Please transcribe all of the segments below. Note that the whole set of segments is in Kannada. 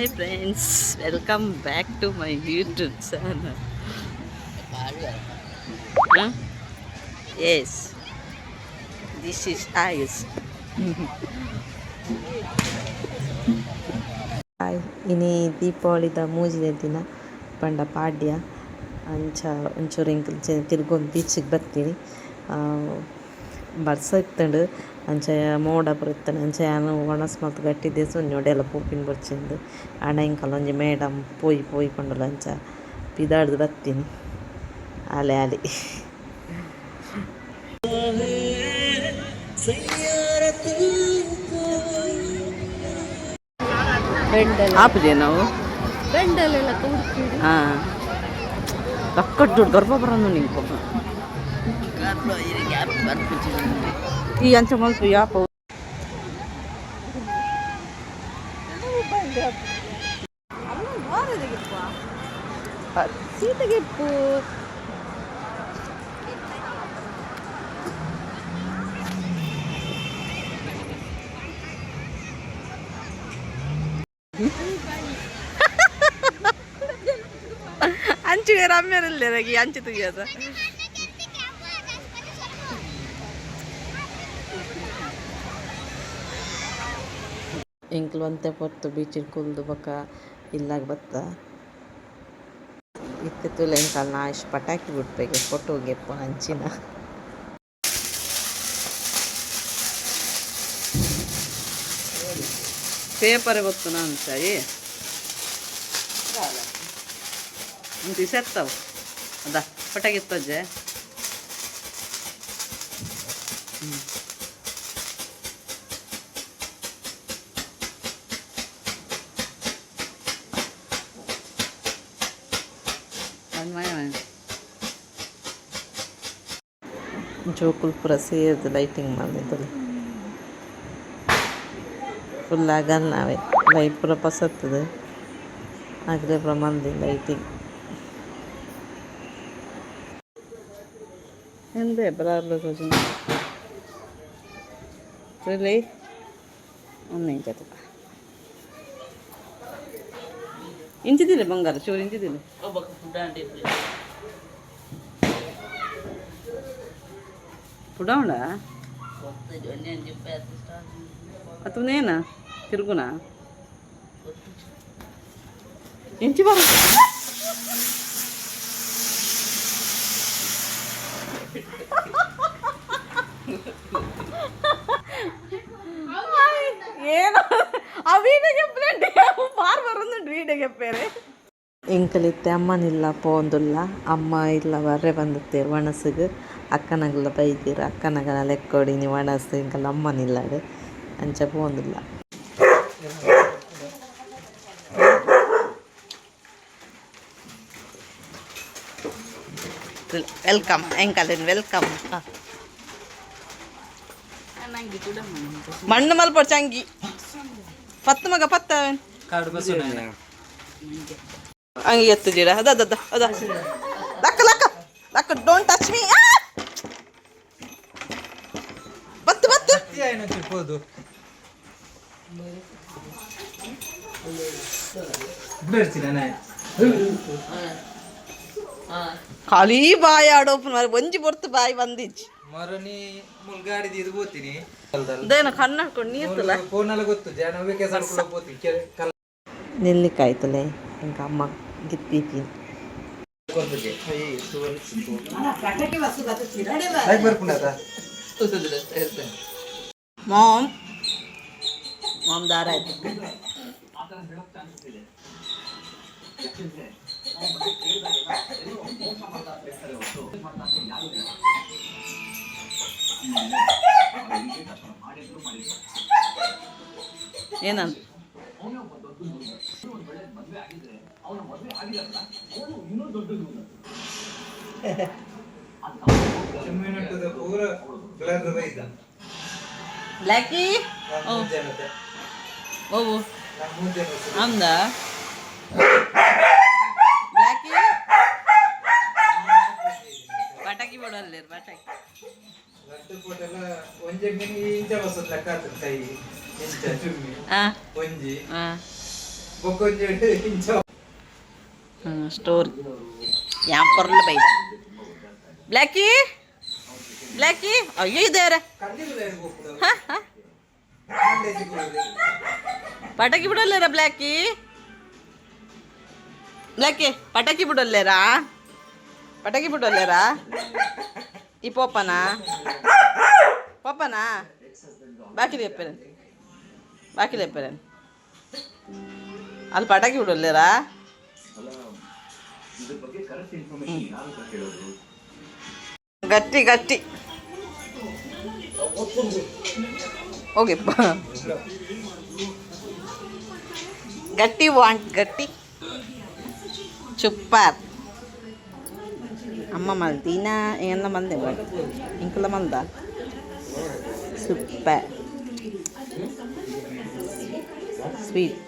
Hi friends welcome back to my YouTube channel yes this is ice hi ಇನಿ ದೀಪಾವಳಿದ ಮೂಜಿನ ದಿನ. ಪಂಡ ಪಾಡ್ಯ. ಅಂಚ ಒಂಚೂರು ಹಿಂಗೆ ತಿರ್ಗೊಂಡು ಬೀಚಿಗೆ ಬರ್ತೀನಿ. ಬರ್ಸ ಇತ್ತಂಡು ಅಂಚ ಮೋಡ ಬರುತ್ತಾನೆ ಅಂಚ ನಾನು ಒಣಸ್ ಮತ್ತು ಗಟ್ಟಿದ್ದೆ ಸೊನ್ನೋಡೆಲ್ಲ ಪೂಪಿನ ಬರ್ಚಿಂದು ಅಣ್ಣ ಇಂಕಲ್ ಒಂಜಿ ಮೇಡಮ್ ಪೋಯಿ ಪೋಯಿ ಕೊಂಡಲ್ಲ ಅಂಚ ಪಿದಾಡ್ದು ಬರ್ತೀನಿ ಆಲೆ ಆಲಿ ಬೆಂಡಲ್ ಆಪಿದೆ ನಾವು ಬೆಂಡಲೆಲ್ಲ ತೋರಿಸ್ತೀವಿ ಹಾಂ ತಕ್ಕಟ್ಟು ಗರ್ಭ ಬರೋದು ನಿಂಗೆ ಈ ಅಂಚ ಮಲ್ಪ ಯಾಪ ಸೀತೆಗೆಪ್ಪು ಅಂಚಿಗೆ ರಮ್ಯರಲ್ಲೇ ನನಗೆ ಅಂಚು ತೆಗಿಯೋದು ಇಂಕ್ಲು ಅಂತೆ ಪೊತ್ತು ಬೀಚಿಗೆ ಕುಲ್ದು ಬೊಕ ಇಲ್ಲಾಗ ಬತ್ತ? ಇತ್ತೆ ತುಲೆ ಇಂಕಲ್ ನಾ ಇಷ್ಟು ಪಟಾಕಿ ಬಿಡ್ಬೇಕು ಫೋಟೋಗೆ ಹಂಚಿನ ಪೇಪರ್ ಗೊತ್ತು ನಾನು ಅಂತಾಯಿ ಅಂತ ಸೆತ್ತವು ಅದ, ಪಟಾಕಿ ತಜ್ಜೆ ಜೋಕುಲ್ ಪೂರ ಸೇರ್ದು ಲೈಟಿಂಗ್ ಮಾಡಿದ್ದಲ್ಲ ಫುಲ್ ಆಗಲ್ಲ ನಾವೇ ಲೈಟ್ ಪೂರ ಪಸತ್ತದು ಆಗಲೇ ಪೂರ ಮಂದಿ ಲೈಟಿಂಗ್ ಎಂದೇ ಬರಲ್ಲ రోజున ರಿಲಿ ఉన్నాయి కదా ఇంచిదిలే బంగారు చూడు ఇంచిదిలే పుడవుడా అతను నేనా తిరుగునా ఇంచి బాబు ಏನು ಆ ವೀಡಿಯೋ ಅವೀನಗೆ ಬಾರ್ಬಾರೊಂದು ಈಡೆಗೆ ಬೇರೆ ಎಂಕಲಿತ್ತೆ ಅಮ್ಮನಿಲ್ಲ ಪೋಂದುಲ್ಲ ಅಮ್ಮ ಇಲ್ಲ ಬರ್ರೆ ಬಂದತ್ತೆ ಒಣಸಿಗೆ ಅಕ್ಕನಗಲ ಬೈದಿರ ಅಕ್ಕನಗಲ ಲೆಕ್ಕೋಡಿ ನೀವು ಒಣಸು ಎಂಕಲ ಅಮ್ಮನಿಲ್ಲ ಅಂಚ ಪೋಂದಿಲ್ಲ வெல்கம் எங்கலின் வெல்கம் ಮಣ್ಣು ಮಲ್ಪಡ್ ಚಂಗಿ ಪತ್ತು ಮಗ ಪತ್ತ ಹಂಗೆ ಎತ್ತು ಜೀಡ ಅದ ಅದ ಅದ ಲಕ್ಕ ಲಕ್ಕ ಲಕ್ಕ ಡೋಂಟ್ ಟಚ್ ಮೀ ಬತ್ತು ಬತ್ತು ಖಾಲಿ ಬಾಯಿ ಆಡೋಪನ್ మరి ಒಂಜಿ ಬೊರ್ತು ಬಾಯಿ ಬಂದಿಜ್ಜಿ ಮರನಿ ಮುಲ್ಗಾಡಿದ ಬೋತೀನಿ ದೇನ ಕನ್ನಡ್ಕೊಂಡು ನೀರ್ತಲ್ಲ ಫೋನಲ್ಲಿ ಗೊತ್ತು ಜನ ಬೇಕೇಸಲ್ಕೊಂಡು ಬೋತೀನಿ ಕಲ್ ನೆಲ್ಲಿಕಾಯ್ತಲೆ ಹಿಂಗ ಅಮ್ಮ ಗಿತ್ತೀತೀನಿ ಮಾಮ್ ಮಾಮ್ ದಾರ ಆಯ್ತು ಏನಂತ ಚಿಮ್ಮಿನಟ್ಟದ ಪೂರ ಬ್ಲರ್ ಇದ್ದ ಬ್ಲ್ಯಾಕಿ ಮೂರು ಜನತೆ ಓವು ನಾವು ಮೂರು ಜನ ಅಂದ ಬ್ಲ್ಯಾಕಿ ಪಟಾಕಿ ಬಿಡಲ್ಲ ಪಟಾಕಿ ಗಂಟುಕೋಟೆಲ್ಲ ಒಂಜೆ ಮಿನಿ ಇಂಚ ಬಸದ ಲೆಕ್ಕ ಆಗ್ತದೆ ಕೈ ಇಂಚ ಚುಮ್ಮಿ ಒಂಜಿ ಬೊಕ್ಕೊಂಜೆ ಇಂಚ ಸ್ಟೋರಿ ಯಾವ ಪರ್ಲ ಬೈ ಬ್ಲ್ಯಾಕಿ ಬ್ಲ್ಯಾಕಿ ಅಯ್ಯೋ ಇದ್ದಾರೆ ಪಟಾಕಿ ಬಿಡೋಲ್ಲೇರ ಬ್ಲ್ಯಾಕಿ ಬ್ಲ್ಯಾಕಿ ಪಟಾಕಿ ಬಿಡೋಲ್ಲೇರಾ ಪಟಾಕಿ ಬಿಡೋಲ್ಲೇರಾ బిడోలేరా బ్లాకీ బ్లాకీ పటాకి బిడోలేరా పటాకి బిడోలేరా ఈ పోపనా పోపనా బాకీ చెప్పాను బాకీ చెప్పాను వాళ్ళు పటాకి బిడోలేరా గట్టి గట్టి ఓకే గట్టి వాంట్ గట్టి సూపర్ అమ్మ మళ్ళీ తినా ఏళ్ళ మంది ఇంకల మందా సూపర్ స్వీట్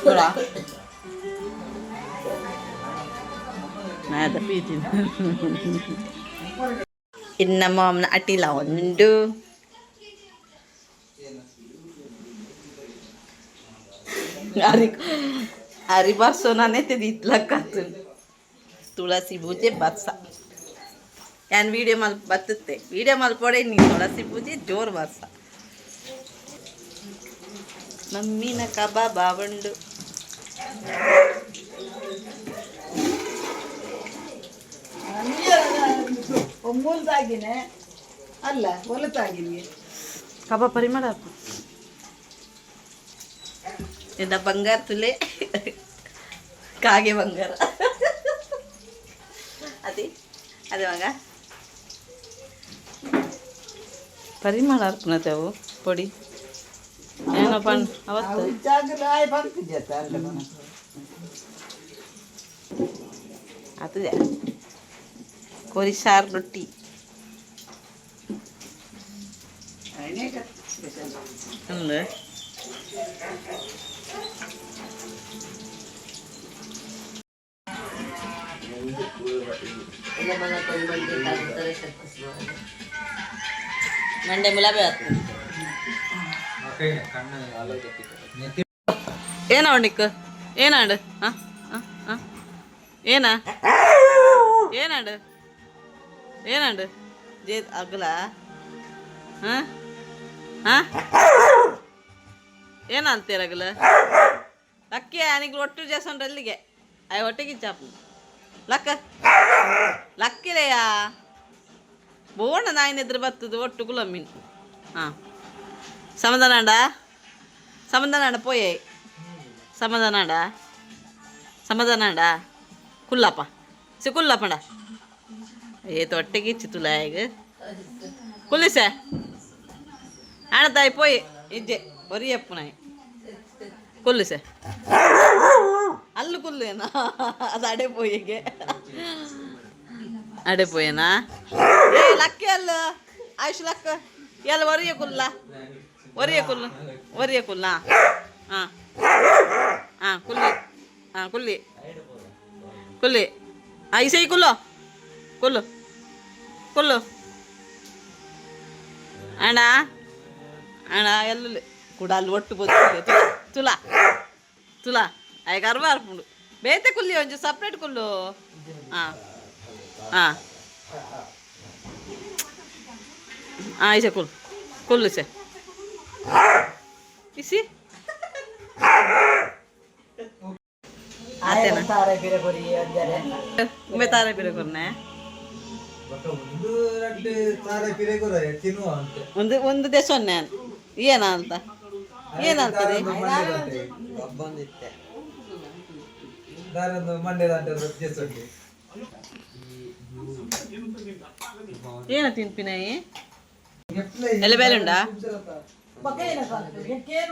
చూడా Nada, pitin. Inna mo na Ari Ari ಬರ್ಸೋನಾನೆ ತಿದ್ಲಕ್ಕತ್ತು ತುಳಸಿ ಪೂಜೆ ಬತ್ಸ ನಾನು ವಿಡಿಯೋ ಮಲ್ ಬರ್ತತ್ತೆ? ವಿಡಿಯೋ ಮಲ್ಪೊಡೆ ನೀ ತುಳಸಿ ಪೂಜೆ ಜೋರು ಬರ್ಸ. ಮಮ್ಮಿನ ಕಬಾಬ್ ಬಾವಂಡು ಅಲ್ಲ ಒಲತಾಗಿ ಕಬಾಬ್ ಪರಿಮಳ ಹಾಕು. ಇದ ಬಂಗಾರ ತುಲೆ ಕಾಗೆ ಬಂಗಾರ ಅದೇ ಅದೇ ಮಗ ಪರಿಮಳ ಅರ್ಪಣತೆವು ಪೊಡಿ ಏನಪ್ಪ ಅವತ್ತು ಜಾಗಲ ಆಯ್ ಬರ್ತಿದ್ಯತ್ತ ಅಲ್ಲ ಮನೆ ಕೋರಿ ಸಾರು ರೊಟ್ಟಿ ಅಂದ ಮಂಡೆ ಮುಲಾಬಿ ಏನ? ಏನಾಡು ಏನಾಡು ಜೇ ಅಗಲ? ಹಾಂ ಹಾಂ ಏನಂತೀರಾಗಲ? ಲಕ್ಕಿ ನನಗೆ ಒಟ್ಟು ಜೇಸೊಂಡ್ರೆ ಅಲ್ಲಿಗೆ. ಐ ಒಟ್ಟಿಗೆ ಚಾಪ ಲಕ್ಕ. ಲಕ್ಕಿರೆಯ? ಬೋಣ ನಾಯಿನೆದ್ರೆ ಬರ್ತದೆ, ಒಟ್ಟು ಗುಲಾಮೀನು. ಹಾಂ. ಸಮಧಾನಾಡ ಸಮಧಾನಾಡ ಪೋಯೆ. ಸಮಧಾನಾಡ ಸಮಧಾನಾಡ ಕುಲ್ಲಪ್ಪ ಸಿ ಸಿಕ್ಕುಲ್ಲಪ್ಪಡ ಏ ತೊಟ್ಟೆಗೆ ಇಚ್ಚಿತು ಲಾಯಗ ಕುಲ್ಲಿಸ ಆಣ ತಾಯಿ ಪೋಯ್. ಇಜ್ಜೆ ಬರಿಯಪ್ಪು ನಾಯಿ. ಕೊಲ್ಲಿಸೆ. ಅಲ್ಲು ಕೊಲ್ಲೇನಾ? ಅದು ಅಡೆ ಪೋಯಿಗೆ. ಅಡೆಪೋಯೇನಾ ಏ, ಲಕ್ಕ ಅಲ್ಲ. ಆಯುಷ್ ಲಕ್ಕ. ಎಲ್ಲ ಒರಿಯ ಕೊಲ್ಲ. ಒರಿಯ ಕೊಲ್ಲ. ಒರಿಯ ಕೊಲ್ಲ. ಹಾಂ. ಹಾಂ, ಕೊಲ್ಲಿ. ಹಾಂ, ಕೊಲ್ಲಿ. ಕೊಲ್ಲಿ. ಹಾಂ ಇಸೈ ಕುಲ್ಲು. ಕುಲ್ಲು. ಕುಲ್ಲು. ಅಣ್ಣ. ಅಣ್ಣ ಎಲ್ಲ ಕೂಡ ಅಲ್ಲಿ ಒಟ್ಟು ಬದುಕಿದೆ ತುಲ. ತುಲಾ. ಅಯ್ಯ ಗರ್ವ ಅರ್ಪುಂಡು ಬೇತೆ ಕುಲ್ಲಿ ಒಂಚು ಸಪ್ರೇಟ್ ಕುಲ್ಲು. ಹಾಂ ಹಾಂ ಹಾಂ ಈಸೆ ಕುಲ್ ಕುಲ್ಲು ಸೆ ಇಸಿ ಆತೇನಾ? ತಾರೆ ಬೇರೆ ಕೊರ್ನೆ ಒಂದು ಒಂದು ದೇಶ ಏನ ಅಂತ? ರೊಜ್ಜೆಸುಂಟು ಏನ ತಿನ್ಪಿನಾಯಿ ಎಲ್ಲ ಬೇಲೆ ಉಂಡಾ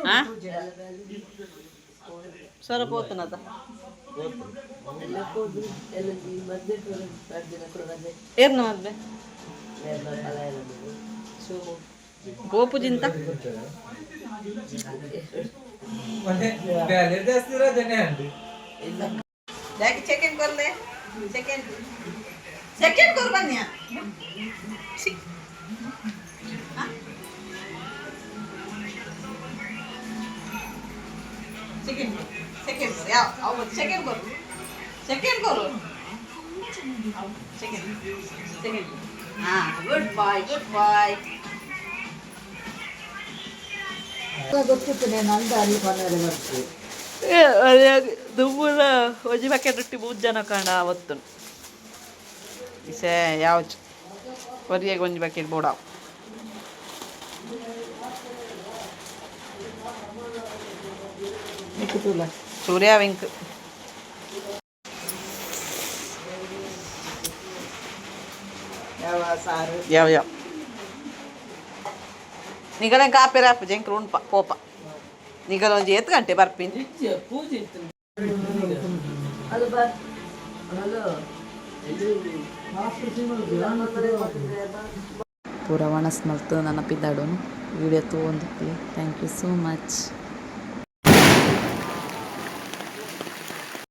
ಹಾ ಸ್ವರ ಪೋತನದ ಏರ್ನ ಮದ್ವೆ? పోపు జింత ಯಾಕೆ ಚಿಕನ್ ಕೊರ್ಲೆ ಚಿಕನ್ ಚಿಕನ್ ಕೊರ್ ಬನ್ನಿ ಚಿಕನ್ ಚಿಕನ್ ಯಾವ ಅವು ಚಿಕನ್ ಕೊರು ಚಿಕನ್ ಕೊರು ಚಿಕನ್ ಚಿಕನ್ ಹಾಂ ಗುಡ್ ಬಾಯ್ ಗುಡ್ ಬಾಯ್ ಗೊತ್ತಿತ್ತು ಒಜಿ ಪ್ಯಾಕೆಟ್ ರೊಟ್ಟಿ ಮೂರು ಜನ ಕಾಣ ಅವತ್ತು ಇಸೆ ಯಾವ ಒರಿಯಾಗ ಒಂಜಿ ಪ್ಯಾಕೆಟ್ ಬೋಡಾವ್ ಸೂರ್ಯ ವಿಂಕ್. ಯಾವ ಸಾರು? ಯಾವ ಯಾವ? ನಿಗಲ ಕಾಪೆ ರಾಪ ಜಂಕ್ರು ಉಣ್ಪ ಕೋಪ ನಿಗಲ ಒಂಜಿ ಎತ್ತು ಗಂಟೆ ಬರ್ಪಿನ್. ಪೂರ ವಣಸ್ ಮಲ್ತು ನನ್ನ ಪಿದ್ದಾಡೋನು ವಿಡಿಯೋ ತಗೊಂಡಿದ್ವಿ ಥ್ಯಾಂಕ್ ಯು ಸೋ ಮಚ್